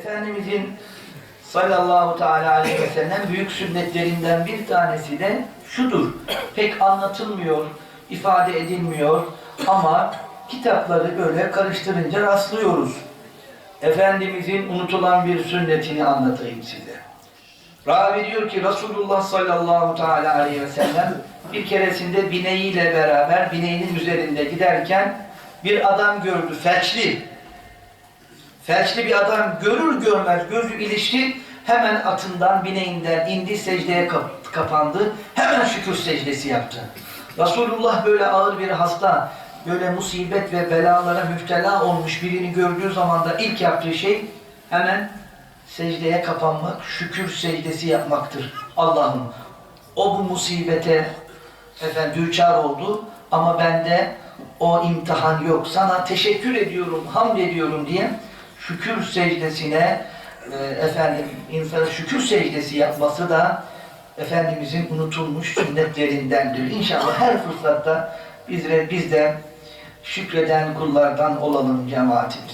Efendimizin sallallahu teala aleyhi ve sellem büyük sünnetlerinden bir tanesi de şudur. Pek anlatılmıyor, ifade edilmiyor ama kitapları böyle karıştırınca rastlıyoruz. Efendimizin unutulan bir sünnetini anlatayım size. Ravi diyor ki Resulullah sallallahu teala aleyhi ve sellem bir keresinde bineğiyle beraber bineğinin üzerinde giderken bir adam gördü felçli. Felçli bir adam görür görmez gözü ilişti hemen atından bineğinden indi secdeye kap- kapandı hemen şükür secdesi yaptı. Resulullah böyle ağır bir hasta böyle musibet ve belalara müptela olmuş birini gördüğü zaman da ilk yaptığı şey hemen secdeye kapanmak, şükür secdesi yapmaktır. Allah'ım o bu musibete efendim düçar oldu ama bende o imtihan yok. Sana teşekkür ediyorum, hamd ediyorum diye şükür secdesine e, efendim insan şükür secdesi yapması da Efendimizin unutulmuş sünnetlerindendir. İnşallah her fırsatta biz de, biz de şükreden kullardan olalım cemaatimiz.